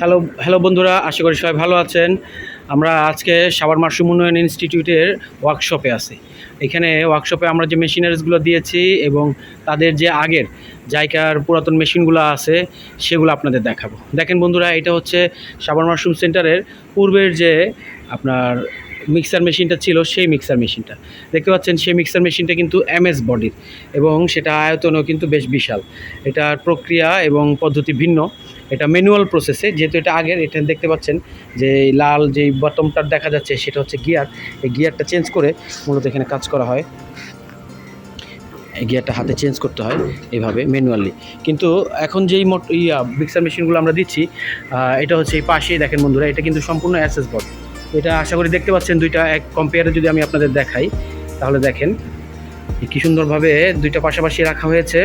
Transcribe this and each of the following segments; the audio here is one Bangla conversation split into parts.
হ্যালো হ্যালো বন্ধুরা, আশা করি সবাই ভালো আছেন। আমরা আজকে সাবার মাসুম উন্নয়ন ইনস্টিটিউটের ওয়ার্কশপে আছি। এখানে ওয়ার্কশপে আমরা যে মেশিনারিজগুলো দিয়েছি এবং তাদের যে আগের জায়গার পুরাতন মেশিনগুলো আছে, সেগুলো আপনাদের দেখাবো। দেখেন বন্ধুরা, এটা হচ্ছে সাবার মাশরুম সেন্টারের পূর্বের যে আপনার মিক্সার মেশিনটা ছিল সেই মিক্সার মেশিনটা দেখতে পাচ্ছেন সেই মিক্সার মেশিনটা কিন্তু এমএস বডির এবং সেটা আয়তনও কিন্তু বেশ বিশাল। এটার প্রক্রিয়া এবং পদ্ধতি ভিন্ন। এটা ম্যানুয়াল প্রসেসে যেহেতু এটা আগের, এটা দেখতে পাচ্ছেন যে লাল যে বটমটা দেখা যাচ্ছে, সেটা হচ্ছে গিয়ার এই গিয়ারটা চেঞ্জ করে মূলত এখানে কাজ করা হয়। গিয়ারটা হাতে চেঞ্জ করতে হয় এইভাবে ম্যানুয়ালি কিন্তু এখন যেই মোট, ইয়া মিক্সার মেশিনগুলো আমরা দিচ্ছি এটা হচ্ছে এই পাশেই দেখেন বন্ধুরা, এটা কিন্তু সম্পূর্ণ অ্যাসেস বড এটা আশা করি দেখতে পাচ্ছেন দুইটা এক কম্পেয়ারে যদি আমি আপনাদের দেখাই, তাহলে দেখেন কি সুন্দরভাবে দুইটা পাশাপাশি রাখা হয়েছে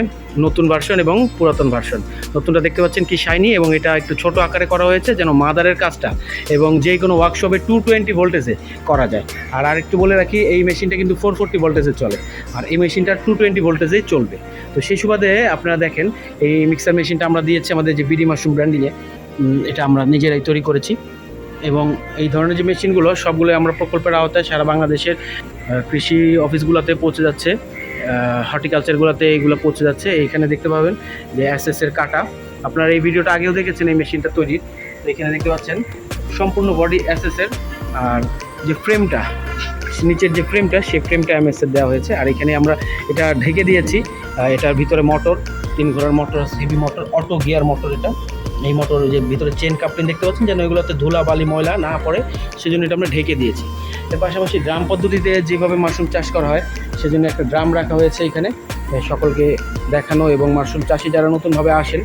নতুন ভার্সন এবং পুরাতন ভার্সন নতুনটা দেখতে পাচ্ছেন কি শাইনি এবং এটা একটু ছোট আকারে করা হয়েছে যেন মাদারের কাজটা এবং যে কোনো ওয়ার্কশপে টু টোয়েন্টি ভোল্টেজে করা যায়। আর আরেকটু বলে রাখি, এই মেশিনটা কিন্তু ফোর ফোরটি ভোল্টেজে চলে আর এই মেশিনটা টু টোয়েন্টি ভোল্টেজেই চলবে। তো সেই সুবাদে আপনারা দেখেন, এই মিক্সার মেশিনটা আমরা দিয়েছি আমাদের যে বিডি মাশরুম ব্র্যান্ডিংয়ে এটা আমরা নিজেরাই তৈরি করেছি। এবং এই ধরনের যে মেশিনগুলো, সবগুলো আমরা প্রকল্পের আওতায় সারা বাংলাদেশের কৃষি অফিসগুলোতে পৌঁছে যাচ্ছে। হর্টিকালচারগুলোতে এইগুলো পৌঁছে যাচ্ছে। এইখানে দেখতে পাবেন যে এর কাটা। আপনারা এই ভিডিওটা আগেও দেখেছেন এই মেশিনটা তৈরির। এখানে দেখতে পাচ্ছেন সম্পূর্ণ বডি এর। আর যে ফ্রেমটা, নিচের যে ফ্রেমটা, সেই ফ্রেমটা এর দেওয়া হয়েছে। আর এখানে আমরা এটা ঢেকে দিয়েছি। এটার ভিতরে মোটর, তিন ঘোড়ার motor heavy motor, auto gear motor এটা। এই মোটর যে ভিতরে চেন কাপলিং দেখতে পাচ্ছেন? যেন এগুলোতে ধুলা, বালি, ময়লা না পড়ে, সেজন্য এটা আমরা ঢেকে দিয়েছি। এর পাশাপাশি ড্রাম পদ্ধতিতে যেভাবে মাশরুম চাষ করা হয়, সেজন্য একটা ড্রাম রাখা হয়েছে এখানে। সকলকে দেখানো এবং মাশরুম চাষি যারা নতুনভাবে আসেন,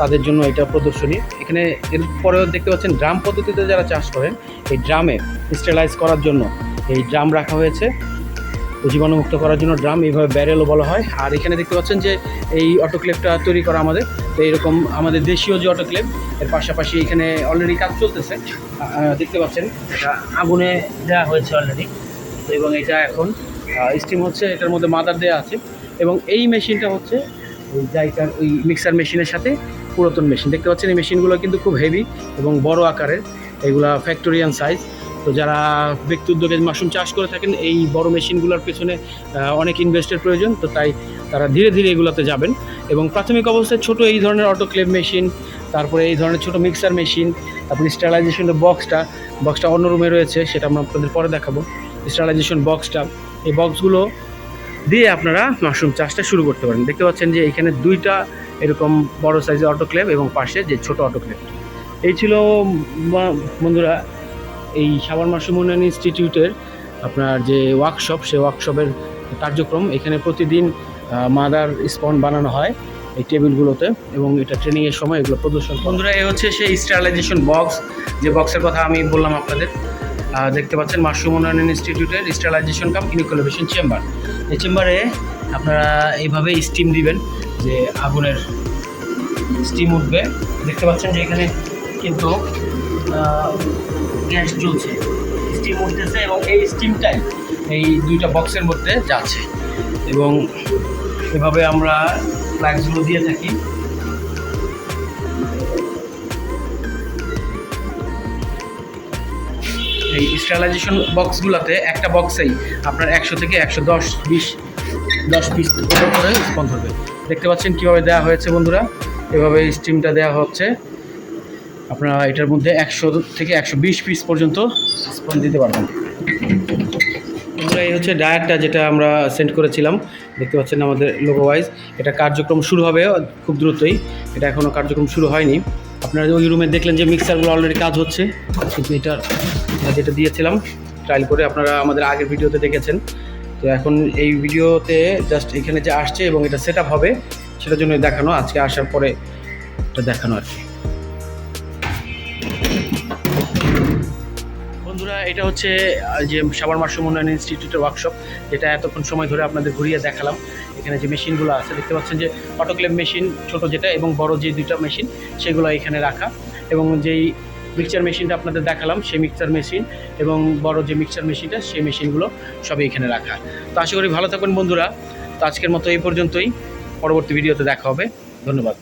তাদের জন্য এটা প্রদর্শনী। এখানে এরপরেও দেখতে পাচ্ছেন ড্রাম পদ্ধতিতে যারা চাষ করেন, এই ড্রামে স্টেলাইজ করার জন্য এই ড্রাম রাখা হয়েছে। জীবাণুমুক্ত করার জন্য ড্রাম এইভাবে ব্যারেলও বলা হয়। আর এখানে দেখতে পাচ্ছেন যে এই অটোক্লেভটা তৈরি করা আমাদের। তো এরকম আমাদের দেশীয় যে অটোক্লেভ, এর পাশাপাশি এখানে অলরেডি কাজ চলতেছে। দেখতে পাচ্ছেন, এটা আগুনে দেওয়া হয়েছে অলরেডি এবং এটা এখন স্টিম হচ্ছে, এটার মধ্যে মাদার দেওয়া আছে। এবং এই মেশিনটা হচ্ছে ওই জায়গার ওই মিক্সার মেশিনের সাথে পুরাতন মেশিন দেখতে পাচ্ছেন, এই মেশিনগুলো কিন্তু খুব হেভি এবং বড় আকারের। এগুলা ফ্যাক্টরিয়ান সাইজ তো যারা ব্যক্তি উদ্যোগে মাশরুম চাষ করে থাকেন, এই বড় মেশিনগুলোর পেছনে অনেক ইনভেস্টের প্রয়োজন, তো তাই তারা ধীরে ধীরে এগুলোতে যাবেন। এবং প্রাথমিক অবস্থায় ছোট এই ধরনের অটোক্লেভ মেশিন তারপরে এই ধরনের ছোট মিক্সার মেশিন তারপরে স্টাইলাইজেশনের বক্সটা বক্সটা অন্য রুমে রয়েছে, সেটা আমরা আপনাদের পরে দেখাবো। স্টাইলাইজেশন বক্সটা এই বক্সগুলো দিয়ে আপনারা মাশরুম চাষটা শুরু করতে পারেন। দেখতে পাচ্ছেন যে এখানে দুইটা এরকম বড় সাইজের অটোক্লেভ এবং পাশে যে ছোট অটোক্লেভ এই ছিল বন্ধুরা এই সাবার মাশরুম উন্নয়ন ইনস্টিটিউটের আপনার যে ওয়ার্কশপ সেই ওয়ার্কশপের কার্যক্রম এখানে প্রতিদিন মাদার স্পন বানানো হয় এই টেবিলগুলোতে এবং এটা ট্রেনিংয়ের সময় এগুলো প্রদর্শন। বন্ধুরা, এই হচ্ছে সেই স্টাইলাইজেশন বক্স যে বক্সের কথা আমি বললাম আপনাদের। দেখতে পাচ্ছেন মাশরুম উন্নয়ন ইনস্টিটিউটের স্টাইলাইজেশন কাম ইনিকুলেশন চেম্বার এই চেম্বারে আপনারা এইভাবে স্টিম দিবেন যে আগুনের স্টিম উঠবে। দেখতে পাচ্ছেন যে এখানে কিন্তু গ্যাস জ্বলছে। স্টিম উঠতেছে এবং এই স্টিমটাই এই দুইটা বক্সের মধ্যে যাচ্ছে। এবং এভাবে আমরা ফ্ল্যাক্সগুলো দিয়ে থাকি। এই স্টাইলাইজেশন বক্সগুলোতে একটা বক্সেই আপনার একশো থেকে একশো দশ বিশ, দশ পিস করে স্পন হবে। দেখতে পাচ্ছেন কীভাবে দেওয়া হয়েছে বন্ধুরা? এভাবে স্টিমটা দেওয়া হচ্ছে। আপনারা এটার মধ্যে একশো থেকে একশো বিশ পিস পর্যন্ত স্পন দিতে পারবেন। এই হচ্ছে ডায়ারটা যেটা আমরা সেন্ড করেছিলাম, দেখতে পাচ্ছেন আমাদের লোগো ওয়াইজ এটা কার্যক্রম শুরু হবে খুব দ্রুতই, এটা এখনও কার্যক্রম শুরু হয়নি। আপনারা ওই রুমে দেখলেন যে মিক্সারগুলো অলরেডি কাজ হচ্ছে, কিন্তু এটার যেটা দিয়েছিলাম ট্রায়াল করে আপনারা আমাদের আগের ভিডিওতে দেখেছেন। তো এখন এই ভিডিওতে জাস্ট এখানে যে আসছে এবং এটা সেট হবে, সেটার জন্য দেখানো, আজকে আসার পরে এটা দেখানো আর কি। বন্ধুরা, এটা হচ্ছে যে সাবার মাশরুম উন্নয়ন ইনস্টিটিউটের ওয়ার্কশপ যেটা এতক্ষণ সময় ধরে আপনাদের ঘুরিয়ে দেখালাম। এখানে যে মেশিনগুলো আছে, দেখতে পাচ্ছেন যে অটোক্লেভ মেশিন ছোট যেটা এবং বড় যে দুইটা মেশিন সেগুলো এখানে রাখা। এবং যেই মিক্সচার মেশিনটা আপনাদের দেখালাম, সেই মিক্সচার মেশিন এবং বড় যে মিক্সচার মেশিনটা সেই মেশিনগুলো সবই এখানে রাখা। তো আশা করি ভালো থাকবেন বন্ধুরা। তো আজকের মতো এই পর্যন্তই। পরবর্তী ভিডিওতে দেখা হবে। ধন্যবাদ।